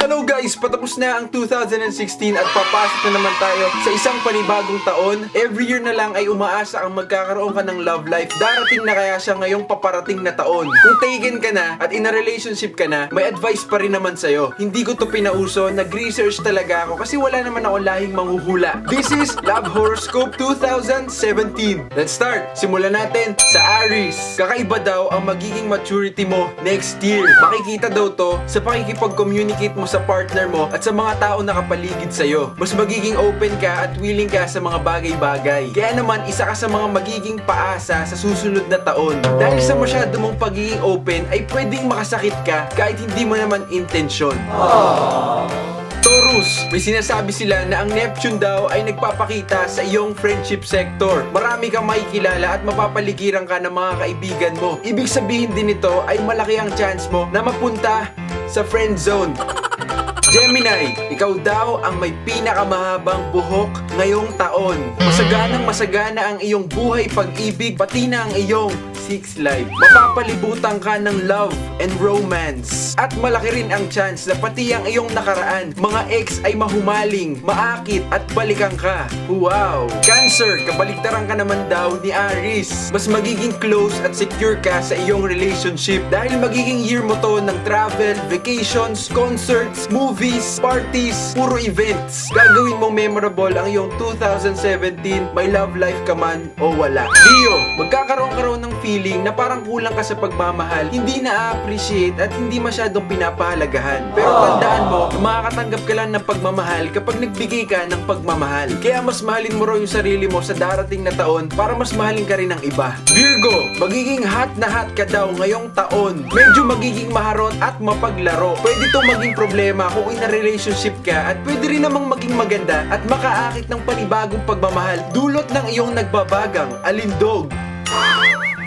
Hello guys! Patapos na ang 2016 at papasok na naman tayo sa isang panibagong taon. Every year na lang ay umaasa ang magkakaroon ka ng love life. Darating na kaya siya ngayong paparating na taon. Kung taken ka na at in a relationship ka na, may advice pa rin naman sa'yo. Hindi ko to pinauso, nag-research talaga ako kasi wala naman ako lahing manghuhula. This is Love Horoscope 2017. Let's start! Simulan natin sa Aries. Kakaiba daw ang magiging maturity mo next year. Makikita daw to sa pakikipag-communicate mo sa partner mo at sa mga tao na kapaligid sa'yo. Mas magiging open ka at willing ka sa mga bagay-bagay. Kaya naman, isa ka sa mga magiging paasa sa susunod na taon. Dahil sa masyado mong pagiging open, ay pwedeng makasakit ka kahit hindi mo naman intensyon. Taurus, may sinasabi sila na ang Neptune daw ay nagpapakita sa iyong friendship sector. Marami kang makikilala at mapapaligiran ka ng mga kaibigan mo. Ibig sabihin din nito ay malaki ang chance mo na mapunta sa friend zone. Gemini, ikaw daw ang may pinakamahabang buhok ngayong taon. Masaganang masagana ang iyong buhay pag-ibig, pati na ang iyong sex life. Mapapalibutan ka ng love and romance. At malaki rin ang chance na pati ang iyong nakaraan, mga ex ay mahumaling, maakit at balikan ka. Wow! Cancer, kabaligtaran ka naman daw ni Aries. Mas magiging close at secure ka sa iyong relationship dahil magiging year mo to ng travel, vacations, concerts, movies, parties, puro events. Gagawin mong memorable ang iyong 2017, may love life ka man o wala. Leo, magkakaroon ka ng feeling na parang kulang ka sa pagmamahal, hindi na-appreciate at hindi masyadong pinapahalagahan. Pero tandaan mo, makakatanggap ka lang ng pagmamahal kapag nagbigay ka ng pagmamahal. Kaya mas mahalin mo raw yung sarili mo sa darating na taon para mas mahalin ka rin ng iba. Virgo, magiging hot na hot ka daw ngayong taon. Medyo magiging maharot at mapaglaro. Pwede to maging problema kung in a relationship ka at pwede rin namang maging maganda at makaakit ng panibagong pagmamahal dulot ng iyong nagbabagang alindog.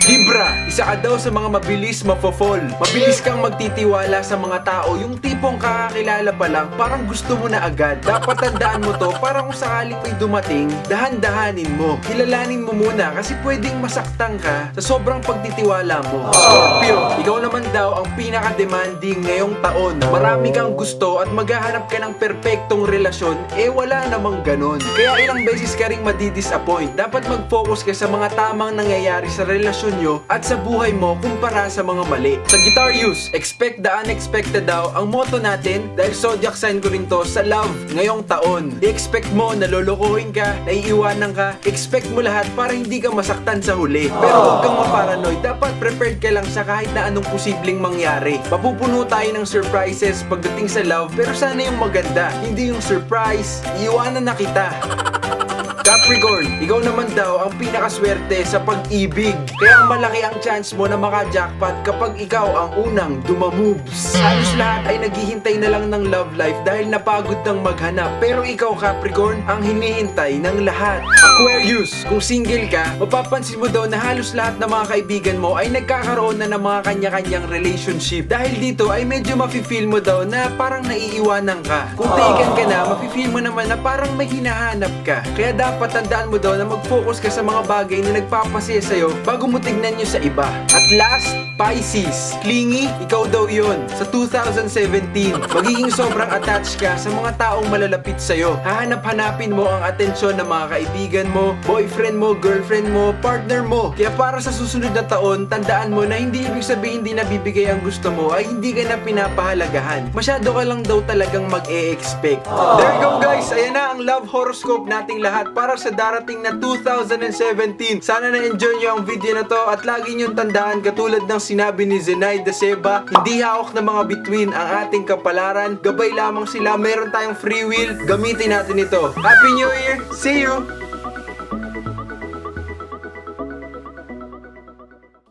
Libra, isa ka daw sa mga mabilis mafo-fall. Mabilis kang magtitiwala sa mga tao, yung tipong kakakilala pa lang, parang gusto mo na agad. Dapat tandaan mo to, para kung sakaling may dumating, dahan-dahanin mo. Kilalanin mo muna kasi pwedeng masaktan ka sa sobrang pagtitiwala mo. Scorpio, ikaw naman daw ang pinaka-demanding ngayong taon. Marami kang gusto at maghahanap ka ng perpektong relasyon, eh wala namang ganon. Kaya ilang beses ka ring madidisappoint. Dapat mag-focus ka sa mga tamang nangyayari sa relasyon nyo at sa buhay mo kumpara sa mga mali. Sa Guitarius, expect the unexpected daw ang motto natin dahil zodiac sign ko rin to sa love ngayong taon. I-expect mo na lolokohin ka, naiiwanan ka, expect mo lahat para hindi ka masaktan sa huli. Pero huwag kang maparanoid, dapat prepared ka lang sa kahit na anong posibleng mangyari. Mapupuno tayo ng surprises pagdating sa love pero sana yung maganda, hindi yung surprise, iiwanan na kita. Capricorn, ikaw naman daw ang pinakaswerte sa pag-ibig. Kaya malaki ang chance mo na maka-jackpot kapag ikaw ang unang dumamoves. Halos lahat ay naghihintay na lang ng love life dahil napagod ng maghanap. Pero ikaw Capricorn, ang hinihintay ng lahat. Aquarius, kung single ka, mapapansin mo daw na halos lahat ng mga kaibigan mo ay nagkakaroon na ng mga kanya-kanyang relationship. Dahil dito ay medyo mafe-feel mo daw na parang naiiwanan ka. Kung taken ka na, mafe-feel mo naman na parang may hinahanap ka. Kaya dapat tandaan mo daw na mag-focus ka sa mga bagay na nagpapasaya sa'yo bago mo tignan nyo sa iba. At last, Pisces. Clingy, ikaw daw yon Sa 2017, magiging sobrang attached ka sa mga taong malalapit sa'yo. Hahanap-hanapin mo ang atensyon ng mga kaibigan mo, boyfriend mo, girlfriend mo, partner mo. Kaya para sa susunod na taon, tandaan mo na hindi ibig sabihin hindi nabibigay ang gusto mo ay hindi ka na pinapahalagahan. Masyado ka lang daw talagang mag-e-expect. There you go guys, ayan na ang love horoscope nating lahat para sa darating na 2017. Sana na-enjoy nyo ang video na to at lagi nyo tandaan katulad ng sinabi ni Zenaida Seba, hindi hawak ng mga bituin ang ating kapalaran. Gabay lamang sila, meron tayong free will, gamitin natin ito. Happy New Year! See you!